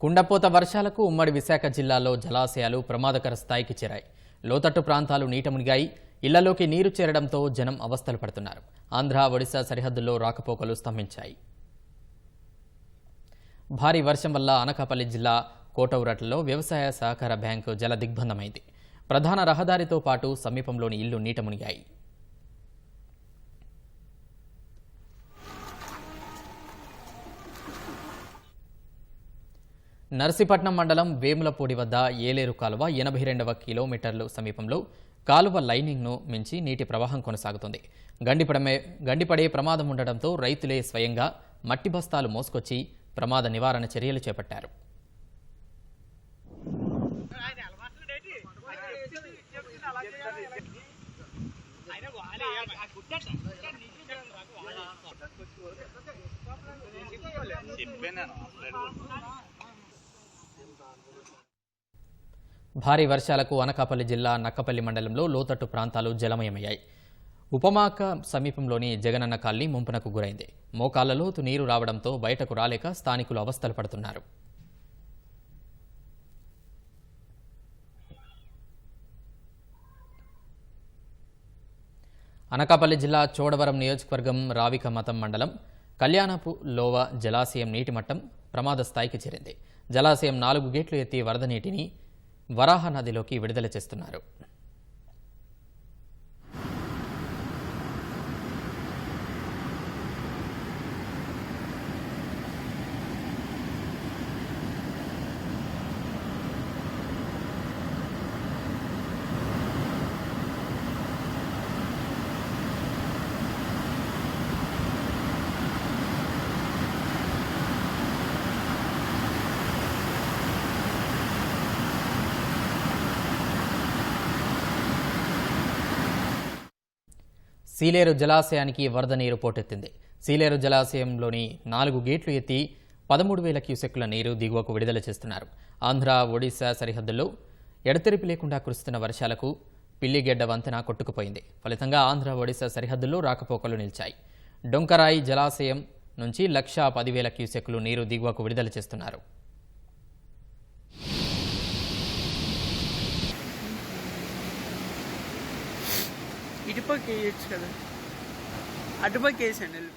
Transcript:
కుండపోత వర్షాలకు ఉమ్మడి విశాఖ జిల్లాలో జలాశయాలు ప్రమాదకర స్థాయికి చేరాయి. లోతట్టు ప్రాంతాలు నీట మునిగాయి. ఇళ్ళలోకి నీరు చేరడంతో జనం అవస్థలు పడుతున్నారు. ఆంధ్ర ఒడిశా సరిహద్దుల్లో రాకపోకలు స్తంభించాయి. భారీ వర్షం వల్ల అనకాపల్లి జిల్లా కోటౌరట్లలో వ్యవసాయ సహకార బ్యాంకు జల దిగ్బంధమైంది ప్రధాన రహదారితో పాటు సమీపంలోని ఇల్లు నీట మునిగాయి. నర్సీపట్నం మండలం వేములపూడి వద్ద ఏలేరు కాలువ ఎనభై రెండవ కిలోమీటర్లు సమీపంలో కాలువ లైనింగ్ను మించి నీటి ప్రవాహం కొనసాగుతుంది. గండిపడమే గండిపడే ప్రమాదం ఉండడంతో రైతులే స్వయంగా మట్టి బస్తాలు మోసుకొచ్చి ప్రమాద నివారణ చర్యలు చేపట్టారు. భారీ వర్షాలకు అనకాపల్లి జిల్లా నక్కపల్లి మండలంలో లోతట్టు ప్రాంతాలు జలమయమయ్యాయి. ఉపమాక సమీపంలోని జగనన్న కాలనీ ముంపునకు గురైంది. మోకాళ్ళలోతు నీరు రావడంతో బయటకు రాలేక స్థానికులు అవస్థలు పడుతున్నారు. అనకాపల్లి జిల్లా చోడవరం నియోజకవర్గం రావిక మతం మండలం కళ్యాణపు లోవ జలాశయం నీటి మట్టం ప్రమాద స్థాయికి చేరింది. జలాశయం నాలుగు గేట్లు ఎత్తి వరద నీటిని వరాహ నదిలోకి విడుదల చేస్తున్నారు. సీలేరు జలాశయానికి వరద నీరు పోటెత్తింది. సీలేరు జలాశయంలోని నాలుగు గేట్లు ఎత్తి పదమూడు వేల క్యూసెక్కుల నీరు దిగువకు విడుదల చేస్తున్నారు. ఆంధ్ర ఒడిశా సరిహద్దుల్లో ఎడతెరిపి లేకుండా కురుస్తున్న వర్షాలకు పిల్లిగెడ్డ వంతెన కొట్టుకుపోయింది. ఫలితంగా ఆంధ్ర ఒడిశా సరిహద్దుల్లో రాకపోకలు నిలిచాయి. డొంకరాయి జలాశయం నుంచి లక్షా పదివేల క్యూసెక్లు నీరు దిగువకు విడుదల చేస్తున్నారు. ఇటుపక్క వేయచ్చు కదా. అటుపక్క వేసాను వెళ్ళి